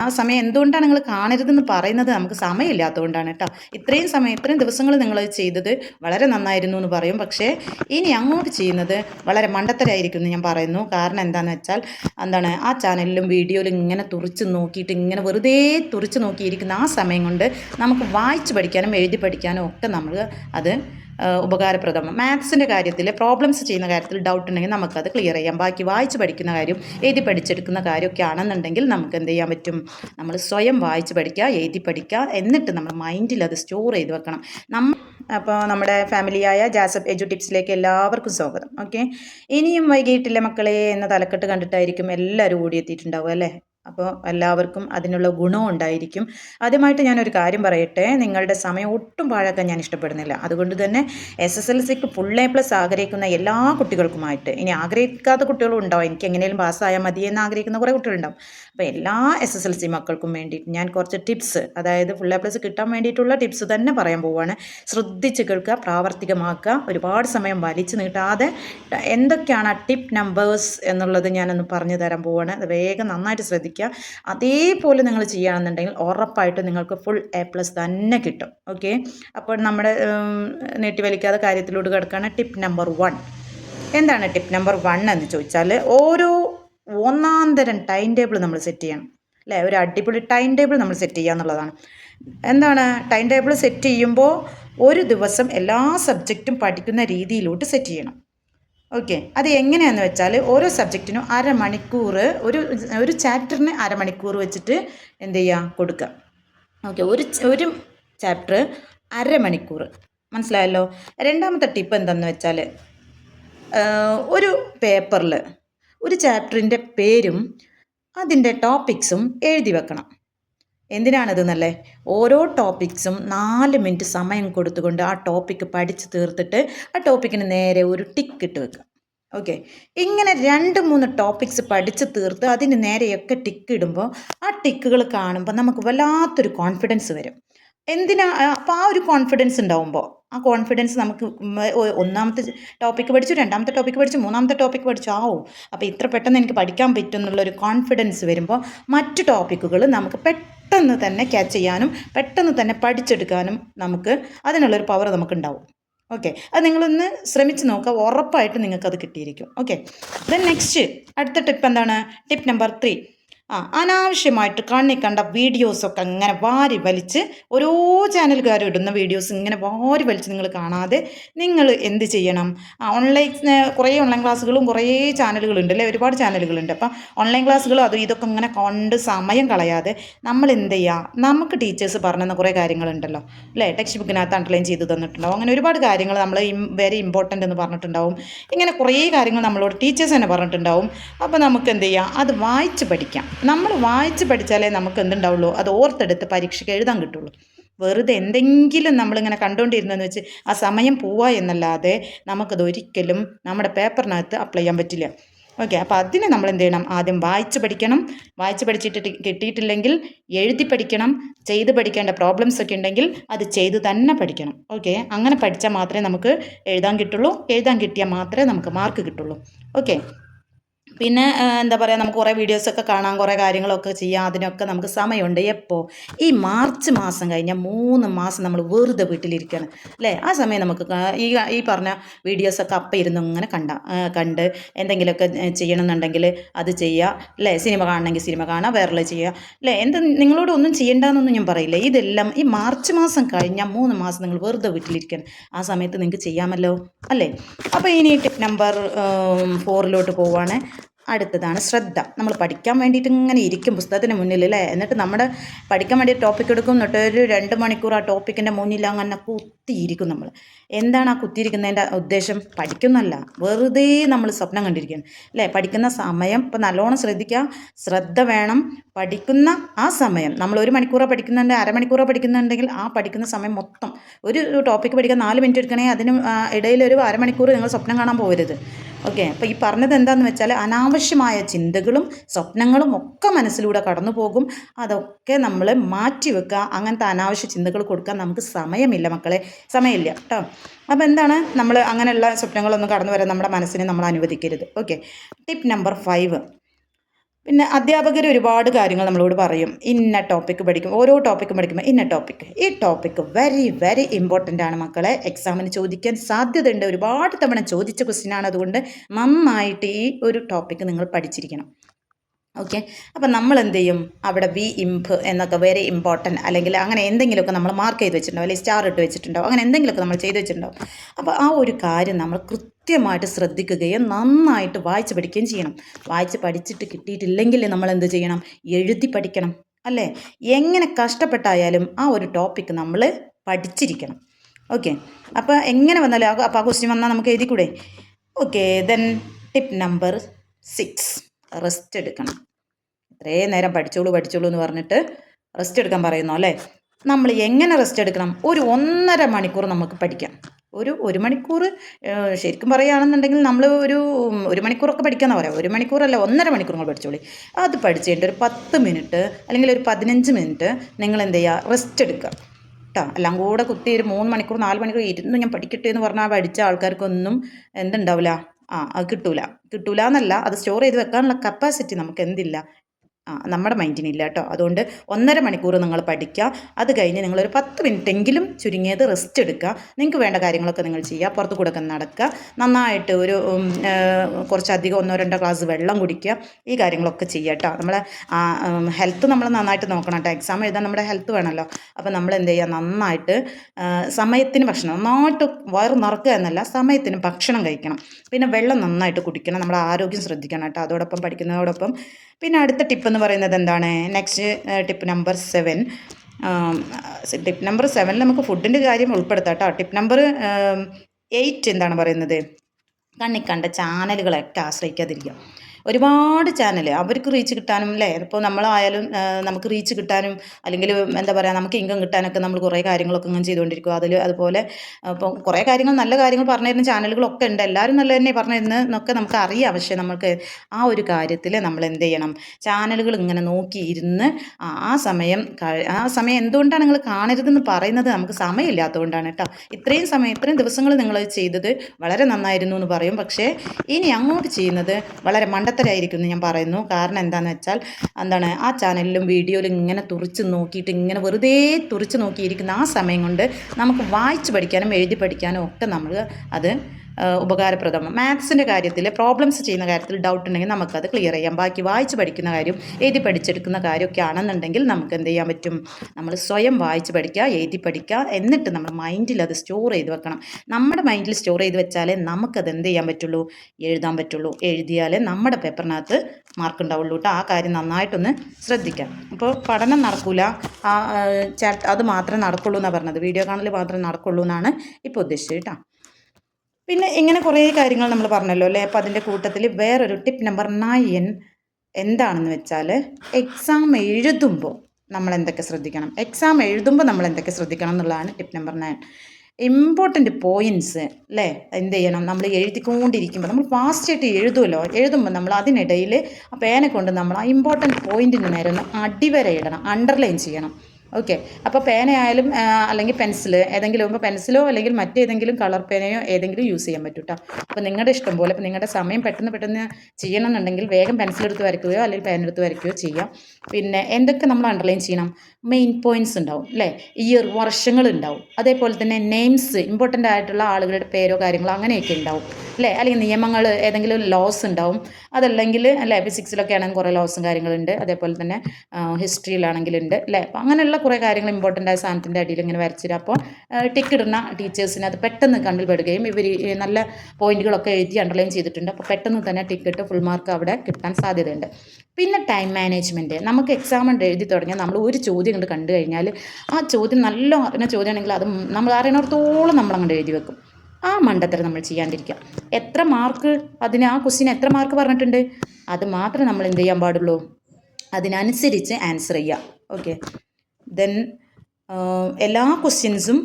ആ സമയം എന്തുകൊണ്ടാണ് നിങ്ങൾ കാണരുതെന്ന് പറയുന്നത്? നമുക്ക് സമയമില്ലാത്തതുകൊണ്ടാണ് കേട്ടോ. ഇത്രയും സമയം ഇത്രയും ദിവസങ്ങൾ നിങ്ങൾ ചെയ്തത് വളരെ നന്നായിരുന്നു എന്ന് പറയും. പക്ഷേ ഇനി അങ്ങോട്ട് ചെയ്യുന്നത് വളരെ മണ്ടത്തരായിരിക്കും എന്ന് ഞാൻ പറയുന്നു. കാരണം എന്താണെന്ന് വെച്ചാൽ എന്താണ് ആ ചാനലിലും വീഡിയോയിലും ഇങ്ങനെ തുറച്ച് നോക്കിയിട്ട് ഇങ്ങനെ വെറുതെ തുറച്ച് നോക്കിയിരിക്കുന്ന ആ സമയം കൊണ്ട് നമുക്ക് വായിച്ച് പഠിക്കാനും എഴുതി പഠിക്കാനും ഒക്കെ നമ്മൾ അത് ഉപകാരപ്രദമാണ് മാത്സിന്റെ കാര്യത്തിൽ പ്രോബ്ലംസ് ചെയ്യുന്ന കാര്യത്തിൽ ഡൗട്ട് ഉണ്ടെങ്കിൽ നമുക്കത് ക്ലിയർ ചെയ്യാം. ബാക്കി വായിച്ച് പഠിക്കുന്ന കാര്യം എഴുതി പഠിച്ചെടുക്കുന്ന കാര്യമൊക്കെ ആണെന്നുണ്ടെങ്കിൽ നമുക്ക് എന്ത് ചെയ്യാൻ പറ്റും? നമ്മൾ സ്വയം വായിച്ച് പഠിക്കുക എഴുതി പഠിക്കുക എന്നിട്ട് നമ്മുടെ മൈൻഡിൽ അത് സ്റ്റോർ ചെയ്ത് വെക്കണം. നമ്മൾ അപ്പോൾ നമ്മുടെ ഫാമിലിയായ ജാസപ്പ് എജു ടിപ്സിലേക്ക് എല്ലാവർക്കും സ്വാഗതം. ഓക്കെ ഇനിയും വൈകിട്ടില്ല മക്കളെ? എന്ന തലക്കെട്ട് കണ്ടിട്ടായിരിക്കും എല്ലാവരും ഓടിയെത്തിയിട്ടുണ്ടാവും അല്ലേ? അപ്പോൾ എല്ലാവർക്കും അതിനുള്ള ഗുണവും ഉണ്ടായിരിക്കും. ആദ്യമായിട്ട് ഞാനൊരു കാര്യം പറയട്ടെ നിങ്ങളുടെ സമയം ഒട്ടും പാഴാക്കാൻ ഞാൻ ഇഷ്ടപ്പെടുന്നില്ല. അതുകൊണ്ട് തന്നെ എസ് എസ് എൽ സിക്ക് ഫുൾ എ പ്ലസ് ആഗ്രഹിക്കുന്ന എല്ലാ കുട്ടികൾക്കുമായിട്ട് ഇനി ആഗ്രഹിക്കാത്ത കുട്ടികളും ഉണ്ടാവും. എനിക്ക് എങ്ങനെയും പാസ്സായാൽ മതി എന്ന് ആഗ്രഹിക്കുന്ന കുറേ കുട്ടികളുണ്ടാവും. അപ്പോൾ എല്ലാ എസ് എസ് എൽ സി മക്കൾക്കും വേണ്ടിയിട്ട് ഞാൻ കുറച്ച് ടിപ്സ് അതായത് ഫുൾ എ പ്ലസ് കിട്ടാൻ വേണ്ടിയിട്ടുള്ള ടിപ്സ് തന്നെ പറയാൻ പോവുകയാണ്. ശ്രദ്ധിച്ച് കേൾക്കുക പ്രാവർത്തികമാക്കുക ഒരുപാട് സമയം വലിച്ചു നീട്ടാതെ എന്തൊക്കെയാണ് ടിപ്പ് നമ്പേഴ്സ് എന്നുള്ളത് ഞാനൊന്ന് പറഞ്ഞു തരാൻ പോവുകയാണ്. അത് വേഗം നന്നായിട്ട് ശ്രദ്ധിക്കുക. അതേപോലെ നിങ്ങൾ ചെയ്യുകയാണെന്നുണ്ടെങ്കിൽ ഉറപ്പായിട്ട് നിങ്ങൾക്ക് ഫുൾ എ പ്ലസ് തന്നെ കിട്ടും. ഓക്കെ അപ്പോൾ നമ്മുടെ നീട്ടിവലിക്കാതെ നീട്ടി വലിക്കാതെ കാര്യത്തിലൂടെ കിടക്കുകയാണ് ടിപ്പ് നമ്പർ വൺ എന്താണ് ടിപ്പ് നമ്പർ വൺ എന്ന് ചോദിച്ചാൽ ഓരോ ഒന്നാം തരം ടൈം ടേബിൾ നമ്മൾ സെറ്റ് ചെയ്യണം. അല്ലേ? ഒരു അടിപൊളി ടൈം ടേബിൾ നമ്മൾ സെറ്റ് ചെയ്യുക എന്നുള്ളതാണ്. എന്താണ്? ടൈം ടേബിൾ സെറ്റ് ചെയ്യുമ്പോൾ ഒരു ദിവസം എല്ലാ സബ്ജക്റ്റും പഠിക്കുന്ന രീതിയിലോട്ട് സെറ്റ് ചെയ്യണം. ഓക്കെ അത് എങ്ങനെയാണെന്ന് വെച്ചാൽ ഓരോ സബ്ജക്റ്റിനും അരമണിക്കൂർ ഒരു ഒരു ചാപ്റ്ററിന് അരമണിക്കൂർ വെച്ചിട്ട് എന്ത് ചെയ്യുക കൊടുക്കുക ഓക്കെ ഒരു ഒരു ചാപ്റ്റർ അരമണിക്കൂർ. മനസ്സിലായല്ലോ? രണ്ടാമത്തെ ടിപ്പ് എന്താണെന്ന് വെച്ചാൽ ഒരു പേപ്പറിൽ ഒരു ചാപ്റ്ററിന്റെ പേരും അതിന്റെ ടോപ്പിക്സും എഴുതി വെക്കണം. എന്തിനാണിതെന്നല്ലേ ഓരോ ടോപ്പിക്സും നാല് മിനിറ്റ് സമയം കൊടുത്തുകൊണ്ട് ആ ടോപ്പിക്ക് പഠിച്ച് തീർത്തിട്ട് ആ ടോപ്പിക്കിന് നേരെ ഒരു ടിക്ക് ഇട്ട് വെക്കുക. ഓക്കെ ഇങ്ങനെ രണ്ട് മൂന്ന് ടോപ്പിക്സ് പഠിച്ച് തീർത്ത് അതിന് നേരെയൊക്കെ ടിക്ക് ഇടുമ്പോൾ ആ ടിക്കുകൾ കാണുമ്പോൾ നമുക്ക് വല്ലാത്തൊരു കോൺഫിഡൻസ് വരും. എന്തിനാ? അപ്പോൾ ആ ഒരു കോൺഫിഡൻസ് ഉണ്ടാവുമ്പോൾ ആ കോൺഫിഡൻസ് നമുക്ക് ഒന്നാമത്തെ ടോപ്പിക്ക് പഠിച്ചു രണ്ടാമത്തെ ടോപ്പിക്ക് പഠിച്ചു മൂന്നാമത്തെ ടോപ്പിക്ക് പഠിച്ചു ആവും. അപ്പോൾ ഇത്ര പെട്ടെന്ന് എനിക്ക് പഠിക്കാൻ പറ്റും എന്നുള്ളൊരു കോൺഫിഡൻസ് വരുമ്പോൾ മറ്റു ടോപ്പിക്കുകൾ നമുക്ക് പെട്ടെന്ന് തന്നെ ക്യാച്ച് ചെയ്യാനും പെട്ടെന്ന് തന്നെ പഠിച്ചെടുക്കാനും നമുക്ക് അതിനുള്ളൊരു പവർ നമുക്കുണ്ടാവും. ഓക്കെ അത് നിങ്ങളൊന്ന് ശ്രമിച്ച് നോക്കുക. ഉറപ്പായിട്ട് നിങ്ങൾക്കത് കിട്ടിയിരിക്കും. ഓക്കെ ദെൻ നെക്സ്റ്റ് അടുത്ത ടിപ്പ് എന്താണ്? ടിപ്പ് നമ്പർ ത്രീ ആ അനാവശ്യമായിട്ട് കണ്ണി കണ്ട വീഡിയോസൊക്കെ അങ്ങനെ വാരി വലിച്ച് ഓരോ ചാനലുകാരും ഇടുന്ന വീഡിയോസ് ഇങ്ങനെ വാരി വലിച്ച് നിങ്ങൾ കാണാതെ നിങ്ങൾ എന്ത് ചെയ്യണം? ആ ഓൺലൈൻ കുറേ ഓൺലൈൻ ക്ലാസ്സുകളും കുറേ ചാനലുകളുണ്ട് അല്ലേ? ഒരുപാട് ചാനലുകളുണ്ട് അപ്പം ഓൺലൈൻ ക്ലാസ്സുകളും അതും ഇതൊക്കെ ഇങ്ങനെ കണ്ട് സമയം കളയാതെ നമ്മൾ എന്ത് ചെയ്യുക നമുക്ക് ടീച്ചേഴ്സ് പറഞ്ഞെന്ന കുറേ കാര്യങ്ങളുണ്ടല്ലോ അല്ലേ? ടെക്സ്റ്റ് ബുക്കിനകത്ത് അണ്ടർലൈൻ ചെയ്ത് തന്നിട്ടുണ്ടാവും. അങ്ങനെ ഒരുപാട് കാര്യങ്ങൾ നമ്മൾ വെരി ഇമ്പോർട്ടന്റ് എന്ന് പറഞ്ഞിട്ടുണ്ടാവും. ഇങ്ങനെ കുറേ കാര്യങ്ങൾ നമ്മളോട് ടീച്ചേഴ്സ് തന്നെ പറഞ്ഞിട്ടുണ്ടാവും. അപ്പോൾ നമുക്ക് എന്ത് ചെയ്യാം? അത് വായിച്ച് പഠിക്കാം. നമ്മൾ വായിച്ച് പഠിച്ചാലേ നമുക്ക് എന്തുണ്ടാവുള്ളൂ? അത് ഓർത്തെടുത്ത് പരീക്ഷയ്ക്ക് എഴുതാൻ കിട്ടുള്ളൂ. വെറുതെ എന്തെങ്കിലും നമ്മളിങ്ങനെ കണ്ടുകൊണ്ടിരുന്നെന്ന് വെച്ച് ആ സമയം പോവാ എന്നല്ലാതെ നമുക്കത് ഒരിക്കലും നമ്മുടെ പേപ്പറിനകത്ത് അപ്ലൈ ചെയ്യാൻ പറ്റില്ല. ഓക്കെ അപ്പോൾ അതിന് നമ്മൾ എന്ത് ചെയ്യണം? ആദ്യം വായിച്ച് പഠിക്കണം. വായിച്ച് പഠിച്ചിട്ട് കിട്ടിയിട്ടില്ലെങ്കിൽ എഴുതി പഠിക്കണം. ചെയ്ത് പഠിക്കേണ്ട പ്രോബ്ലംസ് ഒക്കെ ഉണ്ടെങ്കിൽ അത് ചെയ്ത് തന്നെ പഠിക്കണം. ഓക്കെ അങ്ങനെ പഠിച്ചാൽ മാത്രമേ നമുക്ക് എഴുതാൻ കിട്ടുള്ളൂ. എഴുതാൻ കിട്ടിയാൽ മാത്രമേ നമുക്ക് മാർക്ക് കിട്ടുള്ളൂ. ഓക്കെ. പിന്നെ എന്താ പറയുക നമുക്ക് കുറേ വീഡിയോസൊക്കെ കാണാം കുറേ കാര്യങ്ങളൊക്കെ ചെയ്യാം അതിനൊക്കെ നമുക്ക് സമയമുണ്ട്. എപ്പോൾ ഈ മാർച്ച് മാസം കഴിഞ്ഞാൽ മൂന്ന് മാസം നമ്മൾ വെറുതെ വീട്ടിലിരിക്കുകയാണ് അല്ലേ? ആ സമയം നമുക്ക് ഈ ഈ പറഞ്ഞ വീഡിയോസൊക്കെ അപ്പം ഇരുന്ന് ഇങ്ങനെ കണ്ട കണ്ട് എന്തെങ്കിലുമൊക്കെ ചെയ്യണമെന്നുണ്ടെങ്കിൽ അത് ചെയ്യുക. അല്ലേ? സിനിമ കാണണമെങ്കിൽ സിനിമ കാണുക വേറെ ചെയ്യുക. അല്ലേ? എന്ത് നിങ്ങളോട് ഒന്നും ചെയ്യേണ്ടെന്നൊന്നും ഞാൻ പറയില്ല. ഇതെല്ലാം ഈ മാർച്ച് മാസം കഴിഞ്ഞാൽ മൂന്ന് മാസം നിങ്ങൾ വെറുതെ വീട്ടിലിരിക്കണം. ആ സമയത്ത് നിങ്ങൾക്ക് ചെയ്യാമല്ലോ. അല്ലേ? അപ്പോൾ ഇനി ടിപ്പ് നമ്പർ ഫോറിലോട്ട് പോവുകയാണ് അടുത്തതാണ് ശ്രദ്ധ. നമ്മൾ പഠിക്കാൻ വേണ്ടിയിട്ട് ഇങ്ങനെ ഇരിക്കും പുസ്തകത്തിന് മുന്നിൽ അല്ലേ എന്നിട്ട് നമ്മുടെ പഠിക്കാൻ വേണ്ടി ടോപ്പിക് എടുക്കും. എന്നിട്ട് ഒരു രണ്ട് മണിക്കൂർ ആ ടോപ്പിക്കിന്റെ മുന്നിൽ അങ്ങനെ കുത്തിയിരിക്കും നമ്മൾ. എന്താണ് ആ കുത്തിയിരിക്കുന്നതിന്റെ ഉദ്ദേശം? പഠിക്കുന്നല്ല. വെറുതെ നമ്മൾ സ്വപ്നം കണ്ടിരിക്കുകയാണ്. അല്ലേ പഠിക്കുന്ന സമയം ഇപ്പം നല്ലോണം ശ്രദ്ധിക്കുക. ശ്രദ്ധ വേണം. പഠിക്കുന്ന ആ സമയം. നമ്മൾ ഒരു മണിക്കൂറാണ് പഠിക്കുന്നുണ്ട് അരമണിക്കൂറാണ് പഠിക്കുന്നുണ്ടെങ്കിൽ ആ പഠിക്കുന്ന സമയം മൊത്തം. ഒരു ടോപ്പിക്ക് പഠിക്കാൻ നാല് മിനിറ്റ് എടുക്കണേ അതിന് ഇടയിൽ ഒരു അരമണിക്കൂർ നിങ്ങൾ സ്വപ്നം കാണാൻ പോകരുത്. ഓക്കെ. അപ്പോൾ ഈ പറഞ്ഞത് എന്താണെന്ന് വെച്ചാൽ അനാവശ്യമായ ചിന്തകളും സ്വപ്നങ്ങളും ഒക്കെ മനസ്സിലൂടെ കടന്നു പോകും. അതൊക്കെ നമ്മൾ മാറ്റി വെക്കുക അങ്ങനത്തെ അനാവശ്യ ചിന്തകൾ കൊടുക്കാൻ നമുക്ക് സമയമില്ല മക്കളെ. സമയമില്ല. കേട്ടോ അപ്പോൾ എന്താണ്? നമ്മൾ അങ്ങനെയുള്ള സ്വപ്നങ്ങളൊന്നും കടന്നു വരാൻ നമ്മുടെ മനസ്സിനെ നമ്മൾ അനുവദിക്കരുത്. ഓക്കെ. ടിപ്പ് നമ്പർ ഫൈവ് പിന്നെ അധ്യാപകർ ഒരുപാട് കാര്യങ്ങൾ നമ്മളോട് പറയും. ഇന്ന ടോപ്പിക്ക് പഠിക്കും ഓരോ ടോപ്പിക്കും പഠിക്കുമ്പോൾ ഇന്ന ടോപ്പിക്ക് ഈ ടോപ്പിക്ക് വെരി വെരി ഇമ്പോർട്ടന്റ് ആണ് മക്കളെ. എക്സാമിന് ചോദിക്കാൻ സാധ്യതയുണ്ട്. ഒരുപാട് തവണ ചോദിച്ച ക്വസ്റ്റ്യൻ ആണ്. അതുകൊണ്ട് നന്നായിട്ട് ഈ ഒരു ടോപ്പിക്ക് നിങ്ങൾ പഠിച്ചിരിക്കണം. ഓക്കെ അപ്പം നമ്മൾ എന്ത് ചെയ്യും അവിടെ വി ഇംപ് എന്നൊക്കെ വെരി ഇമ്പോർട്ടന്റ് അല്ലെങ്കിൽ അങ്ങനെ എന്തെങ്കിലുമൊക്കെ നമ്മൾ മാർക്ക് ചെയ്ത് വെച്ചിട്ടുണ്ടോ? അല്ലെങ്കിൽ സ്റ്റാർ ഇട്ട് വെച്ചിട്ടുണ്ടോ? അങ്ങനെ എന്തെങ്കിലുമൊക്കെ നമ്മൾ ചെയ്ത് വെച്ചിട്ടുണ്ടോ? അപ്പോൾ ആ ഒരു കാര്യം നമ്മൾ കൃത്യമായിട്ട് ശ്രദ്ധിക്കുകയും നന്നായിട്ട് വായിച്ച് പഠിക്കുകയും ചെയ്യണം. വായിച്ച് പഠിച്ചിട്ട് കിട്ടിയിട്ടില്ലെങ്കിൽ നമ്മൾ എന്ത് ചെയ്യണം? എഴുതി പഠിക്കണം. അല്ലേ? എങ്ങനെ കഷ്ടപ്പെട്ടായാലും ആ ഒരു ടോപ്പിക്ക് നമ്മൾ പഠിച്ചിരിക്കണം. ഓക്കെ അപ്പോൾ എങ്ങനെ വന്നാലും അപ്പോൾ ആ ക്വസ്റ്റ്യൻ വന്നാൽ നമുക്ക് എഴുതിക്കൂടെ? Okay then tip number six rest എടുക്കണം. ഇത്രയും നേരം പഠിച്ചോളൂ പഠിച്ചോളൂ എന്ന് പറഞ്ഞിട്ട് റെസ്റ്റ് എടുക്കാൻ പറയുന്നു അല്ലേ? നമ്മൾ എങ്ങനെ റെസ്റ്റ് എടുക്കണം? ഒരു ഒന്നര മണിക്കൂർ നമുക്ക് പഠിക്കാം. ഒരു ഒരു മണിക്കൂർ ശരിക്കും പറയുകയാണെന്നുണ്ടെങ്കിൽ നമ്മൾ ഒരു ഒരു മണിക്കൂറൊക്കെ പഠിക്കാമെന്ന് പറയാം. ഒരു മണിക്കൂറല്ല ഒന്നര മണിക്കൂർ നിങ്ങൾ പഠിച്ചോളി. അത് പഠിച്ച് ഒരു പത്ത് മിനിറ്റ് അല്ലെങ്കിൽ ഒരു പതിനഞ്ച് മിനിറ്റ് നിങ്ങൾ എന്ത് ചെയ്യുക? റെസ്റ്റ് എടുക്കുക. കേട്ടോ എല്ലാം കൂടെ കുത്തി ഒരു മൂന്ന് മണിക്കൂർ നാല് മണിക്കൂർ ഇരുന്ന് ഞാൻ പഠിക്കട്ടെ എന്ന് പറഞ്ഞാൽ പഠിച്ച ആൾക്കാർക്കൊന്നും എന്തുണ്ടാവില്ല? ആ അത് കിട്ടൂല. കിട്ടൂല എന്നല്ല അത് സ്റ്റോർ ചെയ്ത് വെക്കാനുള്ള കപ്പാസിറ്റി നമുക്ക് എന്തില്ല. ആ നമ്മുടെ മൈൻഡിനില്ല കേട്ടോ. അതുകൊണ്ട് ഒന്നര മണിക്കൂർ നിങ്ങൾ പഠിക്കുക. അത് കഴിഞ്ഞ് നിങ്ങളൊരു പത്ത് മിനിറ്റ് എങ്കിലും ചുരുങ്ങിയത് റെസ്റ്റ് എടുക്കുക. നിങ്ങൾക്ക് വേണ്ട കാര്യങ്ങളൊക്കെ നിങ്ങൾ ചെയ്യുക. പുറത്തു കൂടെ ഒക്കെ നടക്കുക. നന്നായിട്ട് ഒരു കുറച്ചധികം ഒന്നോ രണ്ടോ ഗ്ലാസ് വെള്ളം കുടിക്കുക. ഈ കാര്യങ്ങളൊക്കെ ചെയ്യുക കേട്ടോ. നമ്മളെ ഹെൽത്ത് നമ്മൾ നന്നായിട്ട് നോക്കണം കേട്ടോ. എക്സാം എഴുതാൻ നമ്മുടെ ഹെൽത്ത് വേണമല്ലോ. അപ്പോൾ നമ്മൾ എന്ത് ചെയ്യുക? നന്നായിട്ട് സമയത്തിന് ഭക്ഷണം. നന്നായിട്ട് വയറ് നിറക്കുക എന്നല്ല സമയത്തിന് ഭക്ഷണം കഴിക്കണം. പിന്നെ വെള്ളം നന്നായിട്ട് കുടിക്കണം. നമ്മുടെ ആരോഗ്യം ശ്രദ്ധിക്കണം കേട്ടോ. അതോടൊപ്പം പഠിക്കുന്നതോടൊപ്പം. പിന്നെ അടുത്ത ടിപ്പ് പറയുന്നത് എന്താണ്? Next tip number seven tip number സെവനിൽ നമുക്ക് ഫുഡിന്റെ കാര്യം ഉൾപ്പെടുത്താം കേട്ടോ ടിപ്പ് നമ്പർ എയ്റ്റ് എന്താണ് പറയുന്നത്? കണ്ണി കണ്ട ചാനലുകളൊക്കെ ആശ്രയിക്കാതിരിക്കുക. ഒരുപാട് ചാനൽ അവർക്ക് റീച്ച് കിട്ടാനും അല്ലേ ഇപ്പോൾ നമ്മളായാലും നമുക്ക് റീച്ച് കിട്ടാനും അല്ലെങ്കിൽ എന്താ പറയുക നമുക്ക് ഇൻകം കിട്ടാനൊക്കെ നമ്മൾ കുറേ കാര്യങ്ങളൊക്കെ ഇങ്ങനെ ചെയ്തുകൊണ്ടിരിക്കും. അതിൽ അതുപോലെ അപ്പോൾ കുറേ കാര്യങ്ങൾ നല്ല കാര്യങ്ങൾ പറഞ്ഞു തരുന്ന ചാനലുകളൊക്കെ ഉണ്ട്. എല്ലാവരും നല്ല തന്നെ പറഞ്ഞു തരുന്നത് എന്നൊക്കെ നമുക്ക് അറിയാം. പക്ഷേ നമുക്ക് ആ ഒരു കാര്യത്തിൽ നമ്മൾ എന്ത് ചെയ്യണം? ചാനലുകൾ ഇങ്ങനെ നോക്കിയിരുന്ന് ആ സമയം ആ സമയം എന്തുകൊണ്ടാണ് നിങ്ങൾ കാണരുതെന്ന് പറയുന്നത് നമുക്ക് സമയമില്ലാത്തതുകൊണ്ടാണ് കേട്ടോ. ഇത്രയും സമയം ഇത്രയും ദിവസങ്ങൾ നിങ്ങൾ ചെയ്തത് വളരെ നന്നായിരുന്നു എന്ന് പറയും. പക്ഷേ ഇനി അങ്ങോട്ട് ചെയ്യുന്നത് വളരെ മണ്ടത്തരായിരിക്കും എന്ന് ഞാൻ പറയുന്നു. കാരണം എന്താണെന്ന് വെച്ചാൽ എന്താണ് ആ ചാനലിലും വീഡിയോയിലും ഇങ്ങനെ തുറിച്ച് നോക്കിയിട്ട് ഇങ്ങനെ വെറുതെ തുറിച്ച് നോക്കിയിരിക്കുന്ന ആ സമയം കൊണ്ട് നമുക്ക് വായിച്ച് പഠിക്കാനും എഴുതി പഠിക്കാനും ഒക്കെ നമ്മൾ അത് ഉപകാരപ്രദമാണ് മാത്സിന്റെ കാര്യത്തിൽ പ്രോബ്ലംസ് ചെയ്യുന്ന കാര്യത്തിൽ ഡൗട്ട് ഉണ്ടെങ്കിൽ നമുക്കത് ക്ലിയർ ചെയ്യാം. ബാക്കി വായിച്ച് പഠിക്കുന്ന കാര്യം എഴുതി പഠിച്ചെടുക്കുന്ന കാര്യമൊക്കെ ആണെന്നുണ്ടെങ്കിൽ നമുക്ക് എന്ത് ചെയ്യാൻ പറ്റും? നമ്മൾ സ്വയം വായിച്ച് പഠിക്കുക എഴുതി പഠിക്കുക എന്നിട്ട് നമ്മുടെ മൈൻഡിൽ അത് സ്റ്റോർ ചെയ്ത് വെക്കണം. നമ്മുടെ മൈൻഡിൽ സ്റ്റോർ ചെയ്ത് വെച്ചാലേ നമുക്കത് എന്ത് ചെയ്യാൻ പറ്റുള്ളൂ? എഴുതാൻ പറ്റുള്ളൂ. എഴുതിയാലേ നമ്മുടെ പേപ്പറിനകത്ത് മാർക്ക് ഉണ്ടാവുള്ളൂ കേട്ടോ. ആ കാര്യം നന്നായിട്ടൊന്ന് ശ്രദ്ധിക്കാം. അപ്പോൾ പഠനം നടക്കൂല. അത് മാത്രമേ നടക്കുള്ളൂ എന്നാണ് പറഞ്ഞത്. വീഡിയോ കാണൽ മാത്രമേ നടക്കുള്ളൂ എന്നാണ് ഇപ്പോൾ ഉദ്ദേശിച്ചത് കേട്ടോ. പിന്നെ ഇങ്ങനെ കുറേ കാര്യങ്ങൾ നമ്മൾ പറഞ്ഞല്ലോ അല്ലേ? അപ്പോൾ അതിന്റെ കൂട്ടത്തിൽ വേറൊരു ടിപ്പ് നമ്പർ നയൻ എന്താണെന്ന് വെച്ചാൽ എക്സാം എഴുതുമ്പോൾ നമ്മൾ എന്തൊക്കെ ശ്രദ്ധിക്കണം? എക്സാം എഴുതുമ്പോൾ നമ്മൾ എന്തൊക്കെ ശ്രദ്ധിക്കണം എന്നുള്ളതാണ് tip number nine important points അല്ലേ? എന്ത് ചെയ്യണം? നമ്മൾ എഴുതിക്കൊണ്ടിരിക്കുമ്പോൾ നമ്മൾ ഫാസ്റ്റായിട്ട് എഴുതുമല്ലോ. എഴുതുമ്പോൾ നമ്മൾ അതിനിടയിൽ ആ പേന കൊണ്ട് നമ്മൾ ആ ഇമ്പോർട്ടന്റ് പോയിന്റിന് നേരെ ഒന്ന് അടിവര ഇടണം അണ്ടർലൈൻ ചെയ്യണം. ഓക്കെ അപ്പോൾ പേനയായാലും അല്ലെങ്കിൽ പെൻസിൽ ഏതെങ്കിലും ഇപ്പോൾ പെൻസിലോ അല്ലെങ്കിൽ മറ്റേതെങ്കിലും കളർ പേനയോ ഏതെങ്കിലും യൂസ് ചെയ്യാൻ പറ്റും കേട്ടോ അപ്പോൾ നിങ്ങളുടെ ഇഷ്ടം പോലെ ഇപ്പോൾ നിങ്ങളുടെ സമയം പെട്ടെന്ന് പെട്ടെന്ന് ചെയ്യണമെന്നുണ്ടെങ്കിൽ വേഗം പെൻസിൽ എടുത്ത് വരയ്ക്കുകയോ അല്ലെങ്കിൽ പേനെടുത്ത് വരയ്ക്കുകയോ ചെയ്യാം. പിന്നെ എന്തൊക്കെ നമ്മൾ അണ്ടർലൈൻ ചെയ്യണം? മെയിൻ പോയിന്റ്സ് ഉണ്ടാവും അല്ലേ? ഇയർ വർഷങ്ങൾ ഉണ്ടാവും. അതേപോലെ തന്നെ നെയിംസ് ഇമ്പോർട്ടന്റ് ആയിട്ടുള്ള ആളുകളുടെ പേരോ കാര്യങ്ങളോ അങ്ങനെയൊക്കെ ഉണ്ടാവും അല്ലേ? അല്ലെങ്കിൽ നിയമങ്ങൾ ഏതെങ്കിലും ലോസ് ഉണ്ടാവും. അതല്ലെങ്കിൽ അല്ലേ? ഫിസിക്സിലൊക്കെ ആണെങ്കിൽ കുറേ ലോസും കാര്യങ്ങളുണ്ട് അതേപോലെ തന്നെ ഹിസ്റ്ററിയിലാണെങ്കിലുണ്ട് അല്ലേ? അപ്പോൾ അങ്ങനെയുള്ള കുറേ കാര്യങ്ങൾ ഇമ്പോർട്ടന്റ് ആയ സാധനത്തിന്റെ അടിയിൽ ഇങ്ങനെ വരച്ചിട്ട് അപ്പോൾ ടിക്ക് ഇടുന്ന ടീച്ചേഴ്സിന് അത് പെട്ടെന്ന് കണ്ണിൽ പെടുകയും ഇവർ നല്ല പോയിന്റുകളൊക്കെ എഴുതി അണ്ടർലൈൻ ചെയ്തിട്ടുണ്ട്. അപ്പോൾ പെട്ടെന്ന് തന്നെ ടിക്കറ്റ് ഫുൾ മാർക്ക് അവിടെ കിട്ടാൻ സാധ്യതയുണ്ട്. പിന്നെ ടൈം മാനേജ്മെന്റ് നമുക്ക് എക്സാം ഉണ്ട് എഴുതി തുടങ്ങിയാൽ നമ്മൾ ഒരു ചോദ്യം കണ്ട് കണ്ടു കഴിഞ്ഞാൽ ആ ചോദ്യം നല്ല അറിയുന്ന ചോദ്യമാണെങ്കിൽ അത് നമ്മൾ അറിയണത്തോളം നമ്മൾ അങ്ങോട്ട് എഴുതി വെക്കും. ആ മണ്ടത്തരം നമ്മൾ ചെയ്യാണ്ടിരിക്കുക. എത്ര മാർക്ക് അതിന് ആ ക്വസ്റ്റിന് എത്ര മാർക്ക് പറഞ്ഞിട്ടുണ്ട്? അത് മാത്രമേ നമ്മൾ എന്ത് ചെയ്യാൻ പാടുള്ളൂ? അതിനനുസരിച്ച് ആൻസർ ചെയ്യുക. ഓക്കെ ദെൻ എല്ലാ ക്വസ്റ്റ്യൻസും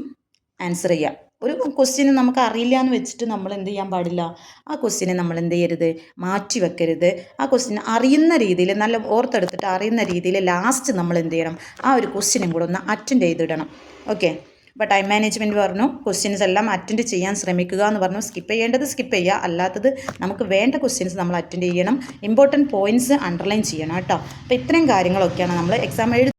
ആൻസർ ചെയ്യുക. ഒരു ക്വസ്റ്റ്യന് നമുക്ക് അറിയില്ല എന്ന് വെച്ചിട്ട് നമ്മൾ എന്ത് ചെയ്യാൻ പാടില്ല. ആ ക്വസ്റ്റ്യനെ നമ്മൾ എന്ത് ചെയ്യരുത് മാറ്റി വെക്കരുത് ആ ക്വസ്റ്റ്യൻ അറിയുന്ന രീതിയിൽ നല്ല ഓർത്തെടുത്തിട്ട് അറിയുന്ന രീതിയിൽ ലാസ്റ്റ് നമ്മൾ എന്ത് ചെയ്യണം ആ ഒരു ക്വസ്റ്റ്യനും കൂടെ ഒന്ന് അറ്റൻഡ് ചെയ്തിടണം. ഓക്കെ ഇപ്പോൾ ടൈം മാനേജ്മെന്റ് പറഞ്ഞു ക്വസ്റ്റ്യൻസ് എല്ലാം അറ്റൻഡ് ചെയ്യാൻ ശ്രമിക്കുക എന്ന് പറഞ്ഞു. സ്കിപ്പ് ചെയ്യേണ്ടത് സ്കിപ്പ് ചെയ്യുക. അല്ലാത്തത് നമുക്ക് വേണ്ട ക്വസ്റ്റ്യൻസ് നമ്മൾ അറ്റൻഡ് ചെയ്യണം. ഇമ്പോർട്ടന്റ് പോയിന്റ്സ് അണ്ടർലൈൻ ചെയ്യണം കേട്ടോ. അപ്പോൾ ഇത്രയും കാര്യങ്ങളൊക്കെയാണ് നമ്മൾ എക്സാം എഴുതി